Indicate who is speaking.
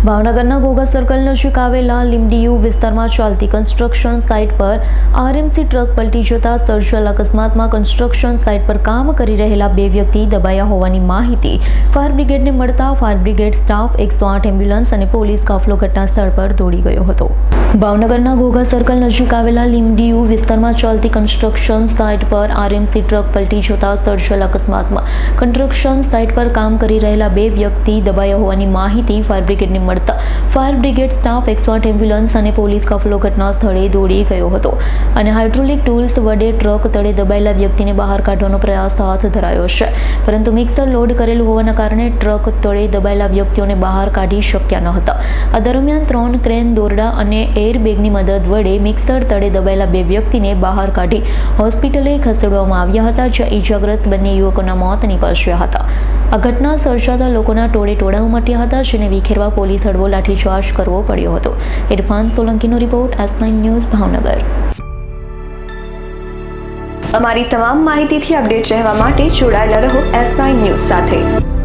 Speaker 1: ભાવનગરના ઘોઘા સર્કલ નજીક આવેલા લીમડીયુ વિસ્તારમાં ચાલતી કન્સ્ટ્રક્શન સાઇટ પર આરએમસી ટ્રક પલટી જતા સર્જાયેલ અકસ્માતમાં કન્સ્ટ્રક્શન સાઇટ પર કામ કરી રહેલા બે વ્યક્તિ દબાયા હોવાની માહિતી ફાયર બ્રિગેડને મળતા ફાયર બ્રિગેડ સ્ટાફ એકસો આઠ એમ્બ્યુલન્સ અને પોલીસ કાફલો ઘટના સ્થળ પર દોડી ગયો હતો. ભાવનગરના ઘોઘા સર્કલ નજીક આવેલા લીમડીયુ વિસ્તારમાં ચાલતી કન્સ્ટ્રક્શન સાઇટ પર આરએમસી ટ્રક પલટી જતા સર્જાયેલ અકસ્માતમાં કન્સ્ટ્રક્શન સાઇટ પર કામ કરી રહેલા બે વ્યક્તિ દબાયા હોવાની માહિતી ફાયર બ્રિગેડને મળતા. ફાયર બ્રિગેડ સ્ટાફ એકસો એમ્બ્યુલન્સ અને પોલીસ કાફલો ઘટના સ્થળે દોડી ગયો હતો અને હાઇડ્રોલિક ટૂલ્સ વડે ટ્રક તળે દબાયેલા વ્યક્તિને બહાર કાઢવાનો પ્રયાસ હાથ ધરાયો છે. પરંતુ મિક્સર લોડ કરેલું હોવાના કારણે ટ્રક તળે દબાયેલા વ્યક્તિઓને બહાર કાઢી શક્યા ન હતા. આ દરમિયાન ત્રણ ક્રેન દોરડા અને એરબેગની મદદ વડે મિક્સર તળે દબાયેલા બે વ્યક્તિને બહાર કાઢી હોસ્પિટલે ખસેડવામાં આવ્યા હતા, જ્યાં ઈજાગ્રસ્ત બંને યુવકોના મોત નીપજ્યા હતા. ઘટના સર્જાતા લોકોના ટોળે ટોળા ઉમટ્યા હતા, જેને વિખેરવા પોલીસ હળવો લાઠીચાર્જ કરવો પડ્યો હતો. ઇરફાન સોલંકીનો રિપોર્ટ એસ ન્યૂઝ ભાવનગર.
Speaker 2: અમારી તમામ માહિતીથી અપડેટ રહેવા માટે જોડાયેલા રહો એસ ન્યૂઝ સાથે.